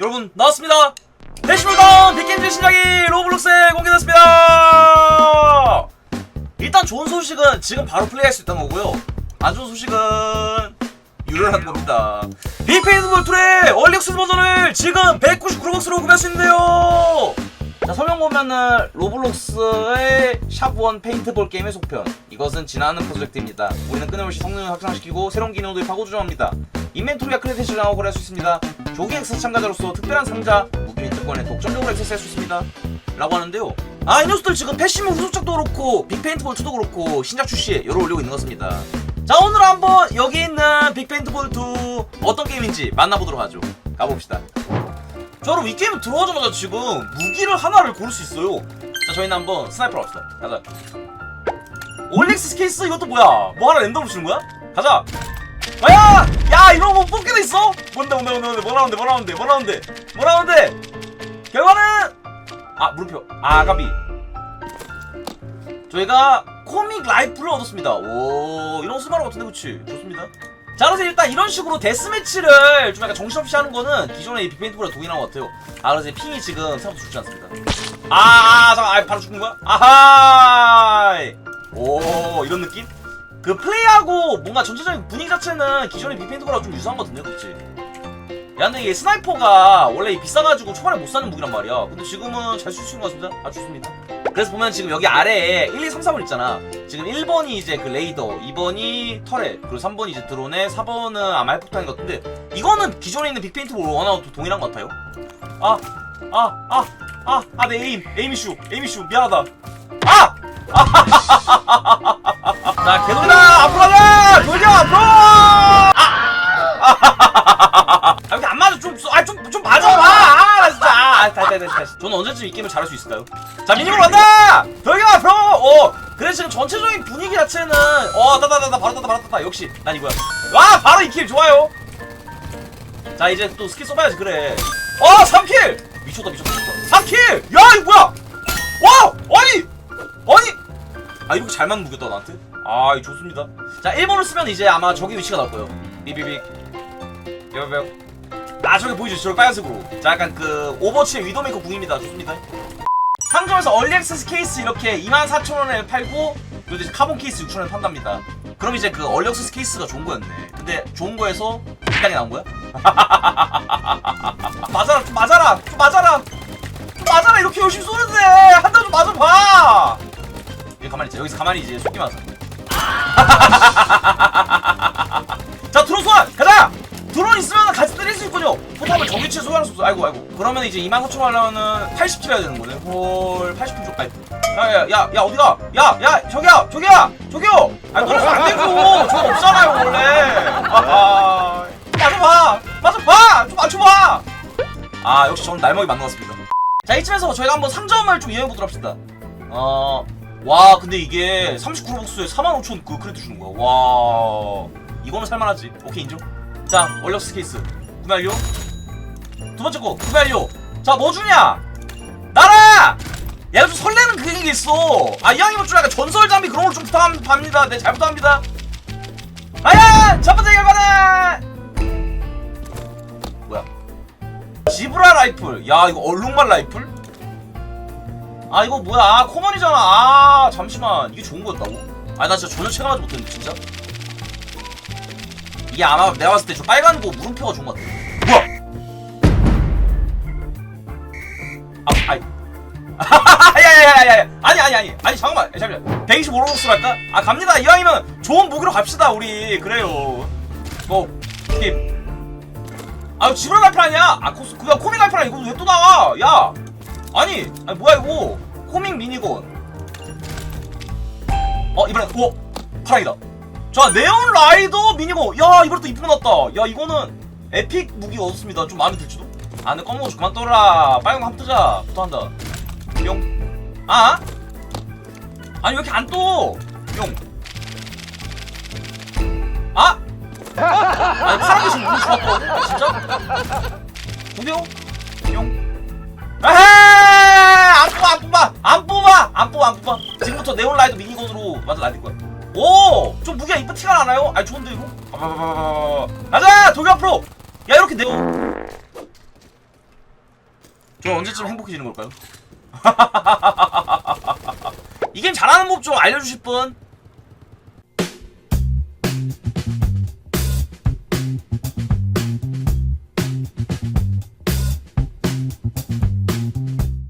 여러분 나왔습니다. 대시물던 빅게임즈 신작이 로블록스에 공개됐습니다. 일단 좋은 소식은 지금 바로 플레이할 수 있다는 거고요. 안 좋은 소식은 유료라는 겁니다. 빅페이드볼 2의 얼리엑스 버전을 지금 199로벅스로 구매할 수 있는데요. 자 설명 보면은 로블록스의 샵1 페인트볼 게임의 속편. 이것은 지나는 프로젝트입니다. 우리는 끊임없이 성능을 확장시키고 새로운 기능도 도입하고 조정합니다 인벤토리와 크레딧을 저장하고 거래할 수 있습니다. 조기 액세스 참가자로서 특별한 상자 무기 및 특권에 독점적으로 액세스할 수 있습니다. 라고 하는데요. 아 이 녀석들 지금 패시브 후속작도 그렇고 빅페인트볼 2도 그렇고 신작 출시에 열을 올리고 있는 것입니다. 자 오늘 한번 여기 있는 빅페인트볼 2 어떤 게임인지 만나보도록 하죠. 가봅시다. 자 여러분 이 게임 들어가자마자 지금 무기를 하나를 고를 수 있어요. 자 저희는 한번 스나이퍼로 합시다. 가자. 올릭스 케이스? 이것도 뭐야? 뭐 하나 랜덤으로 주는 거야? 가자. 야! 야 이런 거 뽑기도 있어? 뭔데 뭔데 뭔데 뭔데 뭐 나오는데 뭐 나오는데 뭐 나오는데 뭐 나오는데? 결과는? 아 물음표. 아 아가비. 저희가 코믹 라이프를 얻었습니다. 오 이런 것 같은데 그치? 좋습니다. 자 그래서 일단 이런 식으로 데스매치를 좀 약간 정신없이 하는 거는 기존의 이 빅페인트보다 동일한 것 같아요. 아 그래서 핑이 지금 생각보다 좋지 않습니다. 아, 아 잠깐 아, 바로 죽은 거야? 아하 오 이런 느낌? 그 플레이하고 뭔가 전체적인 분위기 자체는 기존의 빅페인트보다 좀 유사하거든요 그치? 야 근데 이게 스나이퍼가 원래 이 비싸가지고 초반에 못 사는 무기란 말이야. 근데 지금은 잘 쓸 수 있는 것 같습니다. 아주 좋습니다. 그래서 보면 지금 여기 아래에 1, 2, 3, 4번 있잖아. 지금 1번이 이제 그 레이더 2번이 터렛 그리고 3번이 이제 드론에 4번은 아마 핵폭탄인 것 같은데 이거는 기존에 있는 빅페인트 원하고 동일한 것 같아요. 아 아 아 아 아 내 에임 에임 이슈 에임 이슈 미안하다. 아! 자 개돌이다 앞으로 가자! 돌려 앞으로! 아! 이렇게 안 맞아. 좀아좀좀 좀 맞아봐. 아 진짜. 아 다시 다시 다시 다시 저는 언제쯤 이 게임을 잘할 수 있을까요? 자 미니로 간다! 돌려 앞으로! 어 그래 지금 전체적인 분위기 자체는 어 따다다다 바로 따다 바로 따다. 역시 난 이거야. 와 바로 이 킬! 좋아요! 자 이제 또 스킬 써봐야지. 그래. 어 3킬! 미쳤다 미쳤다 미쳤다. 3킬! 야 이거 뭐야 아 이렇게 잘 맞는 무기였다 나한테? 아 이거 좋습니다. 자 1번을 쓰면 이제 아마 저기 위치가 나올 거예요. 비비빅. 뼈뼈 아 저기 보이죠? 저기 빨간색으로. 자 약간 그 오버워치의 위도메이커 궁입니다. 좋습니다. 상점에서 얼리 액세스 케이스 이렇게 24,000원에 팔고 그리고 이제 카본 케이스 6,000원에 판답니다. 그럼 이제 그 얼리 액세스 케이스가 좋은 거였네. 근데 좋은 거에서 비싸게 나온 거야? 맞아라 좀 맞아라 좀 맞아라! 좀 맞아라! 이렇게 열심히 쏘는데 여기서 가만히 이제 쏘기만 하자 자 드론 소환! 가자! 드론 있으면 같이 때릴 수 있군요. 포탑을 정위치에 소환할 수 없어. 아이고 아이고. 그러면 이제 24,000원 하려면은 80킬 해야 되는 거네. 헐 80킬 좀 아이 야야 야 야 어디가? 야야 저기야! 저기야! 저기요! 아니 그러면 안 되고! 저거 없잖아요 원래. 아하 맞아봐! 맞아봐! 좀 맞춰봐! 아 역시 저는 날먹이 같습니다. 자 이쯤에서 저희가 한번 상점을 좀 이용해보도록 합시다. 어 와 근데 이게 39로벅스에 45,000 그 크레딧 주는 거야. 와. 이거는 살만하지. 오케이 인정. 자 원력스 케이스. 구매 완료 두 번째 거 구매 완료 자뭐 주냐? 나라! 야 요즘 설레는 그게 있어. 아 이왕이면 좀 약간 전설 장비 그런 걸좀 부탁합니다. 네 잘 부탁합니다. 아야 첫 번째 결과는? 뭐야? 지브라 라이플. 야 이거 얼룩말 라이플 아 이거 뭐야? 아 코먼이잖아. 아 잠시만. 이게 좋은 거였다고? 아니 나 진짜 전혀 체감하지 못했는데 진짜? 이게 아마 내가 봤을 때 저 빨간 거 물음표가 좋은 것 같아. 뭐야 아 아이. 야야야야야. 아니 아니 아니. 아니 잠깐만. 야, 잠시만. 125로벅스로 할까? 아 갑니다. 이왕이면 좋은 무기로 갑시다 우리. 그래요. 뭐 팀. 아 지브라 라이플 아니야? 아 코스 그냥 코믹 라이플 아니야. 이거 왜또 나와? 야 아니 아니 뭐야 이거 코믹 미니건 어 이번엔 오 파랑이다 자 네온 라이더 미니건 야 이번에 또 이쁜 거 났다 야 이거는 에픽 무기 얻었습니다 좀 마음에 들지도? 아 근데 검은 거좀 그만 떠라 빨간 거 한번 뜨자 부탁한다 용 아? 아니 왜 이렇게 안 떠? 용 아? 아니 파란 게 지금 너무 좋았거든 아, 진짜? 구경? 용 에헤이 안 뽑아 안 뽑아. 안 뽑아. 안 뽑아 안 뽑아. 지금부터 네온라이드 미니건으로 맞아 날릴 거야. 오좀 무기가 이쁜 티가 나나요? 아니 좋은데 이거? 가자! 도겸 앞으로! 야 이렇게 네온 저 언제쯤 행복해지는 걸까요? 이 게임 잘하는 법 좀 알려주실 분?